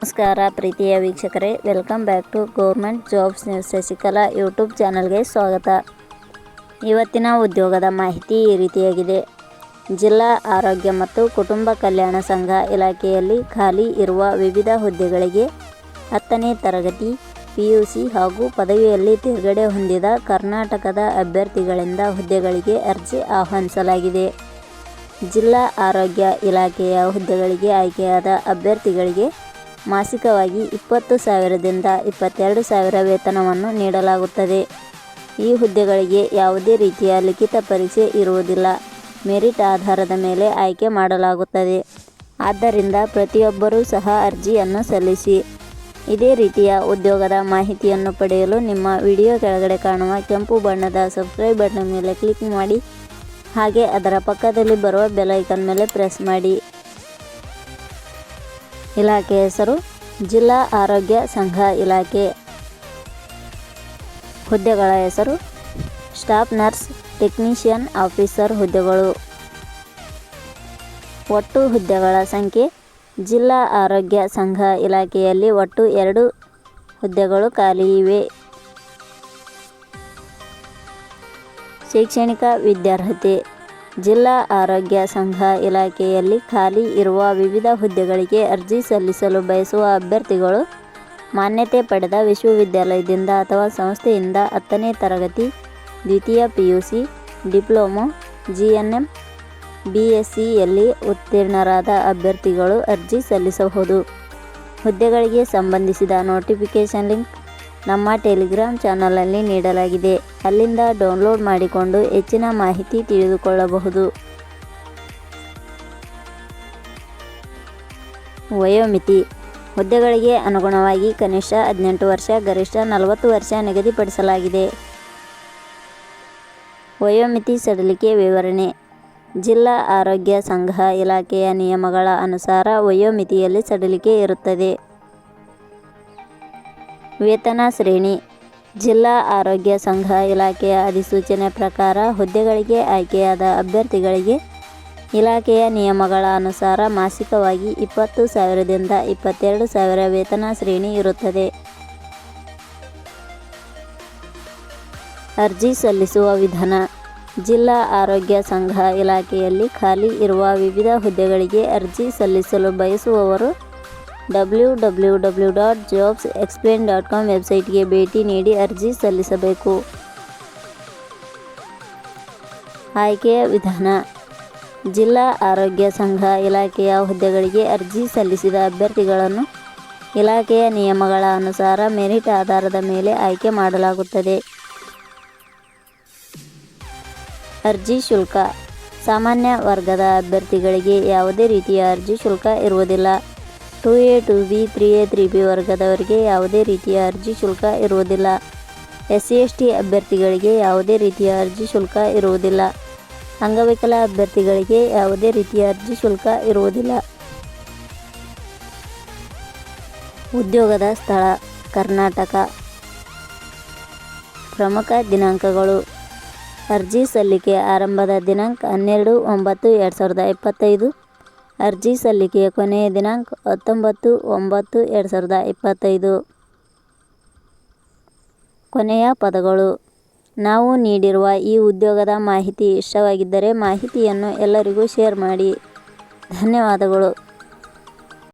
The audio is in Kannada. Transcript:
ನಮಸ್ಕಾರ ಪ್ರೀತಿಯ ವೀಕ್ಷಕರೇ welcome back to government jobs news Shashikala YouTube ಚಾನಲ್ಗೆ ಸ್ವಾಗತ. ಇವತ್ತಿನ ಉದ್ಯೋಗದ ಮಾಹಿತಿ ಈ ರೀತಿಯಾಗಿದೆ. ಜಿಲ್ಲಾ ಆರೋಗ್ಯ ಮತ್ತು ಕುಟುಂಬ ಕಲ್ಯಾಣ ಸಂಘ ಇಲಾಖೆಯಲ್ಲಿ ಖಾಲಿ ಇರುವ ವಿವಿಧ ಹುದ್ದೆಗಳಿಗೆ ಹತ್ತನೇ ತರಗತಿ ಪಿ ಯು ಸಿ ಹಾಗೂ ಪದವಿಯಲ್ಲಿ ತೇರ್ಗಡೆ ಹೊಂದಿದ ಕರ್ನಾಟಕದ ಅಭ್ಯರ್ಥಿಗಳಿಂದ ಹುದ್ದೆಗಳಿಗೆ ಅರ್ಜಿ ಆಹ್ವಾನಿಸಲಾಗಿದೆ. ಜಿಲ್ಲಾ ಆರೋಗ್ಯ ಇಲಾಖೆಯ ಹುದ್ದೆಗಳಿಗೆ ಆಯ್ಕೆಯಾದ ಅಭ್ಯರ್ಥಿಗಳಿಗೆ ಮಾಸಿಕವಾಗಿ ಇಪ್ಪತ್ತು ಸಾವಿರದಿಂದ ಇಪ್ಪತ್ತೆರಡು ಸಾವಿರ ವೇತನವನ್ನು ನೀಡಲಾಗುತ್ತದೆ. ಈ ಹುದ್ದೆಗಳಿಗೆ ಯಾವುದೇ ರೀತಿಯ ಲಿಖಿತ ಪರೀಕ್ಷೆ ಇರುವುದಿಲ್ಲ. ಮೆರಿಟ್ ಆಧಾರದ ಮೇಲೆ ಆಯ್ಕೆ ಮಾಡಲಾಗುತ್ತದೆ. ಆದ್ದರಿಂದ ಪ್ರತಿಯೊಬ್ಬರೂ ಸಹ ಅರ್ಜಿಯನ್ನು ಸಲ್ಲಿಸಿ. ಇದೇ ರೀತಿಯ ಉದ್ಯೋಗದ ಮಾಹಿತಿಯನ್ನು ಪಡೆಯಲು ನಿಮ್ಮ ವಿಡಿಯೋ ಕೆಳಗಡೆ ಕಾಣುವ ಕೆಂಪು ಬಣ್ಣದ ಸಬ್ಸ್ಕ್ರೈಬ್ ಬಟನ್ ಮೇಲೆ ಕ್ಲಿಕ್ ಮಾಡಿ, ಹಾಗೆ ಅದರ ಪಕ್ಕದಲ್ಲಿ ಬರುವ ಬೆಲ್ ಐಕನ್ ಮೇಲೆ ಪ್ರೆಸ್ ಮಾಡಿ. ಇಲಾಖೆ ಹೆಸರು ಜಿಲ್ಲಾ ಆರೋಗ್ಯ ಸಂಘ ಇಲಾಖೆ. ಹುದ್ದೆಗಳ ಹೆಸರು ಸ್ಟಾಫ್ ನರ್ಸ್, ಟೆಕ್ನಿಷಿಯನ್ ಆಫೀಸರ್ ಹುದ್ದೆಗಳು. ಒಟ್ಟು ಹುದ್ದೆಗಳ ಸಂಖ್ಯೆ ಜಿಲ್ಲಾ ಆರೋಗ್ಯ ಸಂಘ ಇಲಾಖೆಯಲ್ಲಿ ಒಟ್ಟು ಎರಡು ಹುದ್ದೆಗಳು ಖಾಲಿ ಇವೆ. ಶೈಕ್ಷಣಿಕ ವಿದ್ಯಾರ್ಹತೆ ಜಿಲ್ಲಾ ಆರೋಗ್ಯ ಸಂಘ ಇಲಾಖೆಯಲ್ಲಿ ಖಾಲಿ ಇರುವ ವಿವಿಧ ಹುದ್ದೆಗಳಿಗೆ ಅರ್ಜಿ ಸಲ್ಲಿಸಲು ಬಯಸುವ ಅಭ್ಯರ್ಥಿಗಳು ಮಾನ್ಯತೆ ಪಡೆದ ವಿಶ್ವವಿದ್ಯಾಲಯದಿಂದ ಅಥವಾ ಸಂಸ್ಥೆಯಿಂದ ಹತ್ತನೇ ತರಗತಿ, ದ್ವಿತೀಯ P U C diploma G N M B S ಸಿಯಲ್ಲಿ ಉತ್ತೀರ್ಣರಾದ ಅಭ್ಯರ್ಥಿಗಳು ಅರ್ಜಿ ಸಲ್ಲಿಸಬಹುದು. ಹುದ್ದೆಗಳಿಗೆ ಸಂಬಂಧಿಸಿದ ನೋಟಿಫಿಕೇಷನ್ ಲಿಂಕ್ ನಮ್ಮ ಟೆಲಿಗ್ರಾಮ್ ಚಾನಲಲ್ಲಿ ನೀಡಲಾಗಿದೆ. ಅಲ್ಲಿಂದ ಡೌನ್ಲೋಡ್ ಮಾಡಿಕೊಂಡು ಹೆಚ್ಚಿನ ಮಾಹಿತಿ ತಿಳಿದುಕೊಳ್ಳಬಹುದು. ವಯೋಮಿತಿ. ಹುದ್ದೆಗಳಿಗೆ ಅನುಗುಣವಾಗಿ ಕನಿಷ್ಠ ಹದಿನೆಂಟು ವರ್ಷ, ಗರಿಷ್ಠ ನಲವತ್ತು ವರ್ಷ ನಿಗದಿಪಡಿಸಲಾಗಿದೆ. ವಯೋಮಿತಿ ಸಡಿಲಿಕೆ ವಿವರಣೆ. ಜಿಲ್ಲಾ ಆರೋಗ್ಯ ಸಂಘ ಇಲಾಖೆಯ ನಿಯಮಗಳ ಅನುಸಾರ ವಯೋಮಿತಿಯಲ್ಲಿ ಸಡಿಲಿಕೆ ಇರುತ್ತದೆ. ವೇತನ ಶ್ರೇಣಿ, ಜಿಲ್ಲಾ ಆರೋಗ್ಯ ಸಂಘ ಇಲಾಖೆಯ ಅಧಿಸೂಚನೆ ಪ್ರಕಾರ ಹುದ್ದೆಗಳಿಗೆ ಆಯ್ಕೆಯಾದ ಅಭ್ಯರ್ಥಿಗಳಿಗೆ ಇಲಾಖೆಯ ನಿಯಮಗಳ ಅನುಸಾರ ಮಾಸಿಕವಾಗಿ ಇಪ್ಪತ್ತು ಸಾವಿರದಿಂದ ಇಪ್ಪತ್ತೆರಡು ಸಾವಿರ ವೇತನ ಶ್ರೇಣಿ ಇರುತ್ತದೆ. ಅರ್ಜಿ ಸಲ್ಲಿಸುವ ವಿಧಾನ, ಜಿಲ್ಲಾ ಆರೋಗ್ಯ ಸಂಘ ಇಲಾಖೆಯಲ್ಲಿ ಖಾಲಿ ಇರುವ ವಿವಿಧ ಹುದ್ದೆಗಳಿಗೆ ಅರ್ಜಿ ಸಲ್ಲಿಸಲು ಬಯಸುವವರು W W W dot jobs explain dot com ವೆಬ್ಸೈಟ್ಗೆ ಭೇಟಿ ನೀಡಿ ಅರ್ಜಿ ಸಲ್ಲಿಸಬೇಕು. ಆಯ್ಕೆಯ ವಿಧಾನ. ಜಿಲ್ಲಾ ಆರೋಗ್ಯ ಸಂಘ ಇಲಾಖೆಯ ಹುದ್ದೆಗಳಿಗೆ ಅರ್ಜಿ ಸಲ್ಲಿಸಿದ ಅಭ್ಯರ್ಥಿಗಳನ್ನು ಇಲಾಖೆಯ ನಿಯಮಗಳ ಅನುಸಾರ ಮೆರಿಟ್ ಆಧಾರದ ಮೇಲೆ ಆಯ್ಕೆ ಮಾಡಲಾಗುತ್ತದೆ. ಅರ್ಜಿ ಶುಲ್ಕ. ಸಾಮಾನ್ಯ ವರ್ಗದ ಅಭ್ಯರ್ಥಿಗಳಿಗೆ ಯಾವುದೇ ರೀತಿಯ ಅರ್ಜಿ ಶುಲ್ಕ ಇರುವುದಿಲ್ಲ. Two A two B three A three B ವರ್ಗದವರಿಗೆ ಯಾವುದೇ ರೀತಿಯ ಅರ್ಜಿ ಶುಲ್ಕ ಇರುವುದಿಲ್ಲ. ಎಸ್ ಸಿ ಎಸ್ ಟಿ ಅಭ್ಯರ್ಥಿಗಳಿಗೆ ಯಾವುದೇ ರೀತಿಯ ಅರ್ಜಿ ಶುಲ್ಕ ಇರುವುದಿಲ್ಲ. ಅಂಗವಿಕಲ ಅಭ್ಯರ್ಥಿಗಳಿಗೆ ಯಾವುದೇ ರೀತಿಯ ಅರ್ಜಿ ಶುಲ್ಕ ಇರುವುದಿಲ್ಲ. ಉದ್ಯೋಗದ ಸ್ಥಳ, ಕರ್ನಾಟಕ. ಪ್ರಮುಖ ದಿನಾಂಕಗಳು. ಅರ್ಜಿ ಸಲ್ಲಿಕೆ ಆರಂಭದ ದಿನಾಂಕ ಹನ್ನೆರಡು ಒಂಬತ್ತು ಎರಡು ಸಾವಿರದ ಇಪ್ಪತ್ತೈದು. ಅರ್ಜಿ ಸಲ್ಲಿಕೆಯ ಕೊನೆಯ ದಿನಾಂಕ ಹತ್ತೊಂಬತ್ತು ಒಂಬತ್ತು ಎರಡು ಸಾವಿರದ ಇಪ್ಪತ್ತೈದು. ಕೊನೆಯ ಪದಗಳು. ನಾವು ನೀಡಿರುವ ಈ ಉದ್ಯೋಗದ ಮಾಹಿತಿ ಇಷ್ಟವಾಗಿದ್ದರೆ ಮಾಹಿತಿಯನ್ನು ಎಲ್ಲರಿಗೂ ಶೇರ್ ಮಾಡಿ. ಧನ್ಯವಾದಗಳು.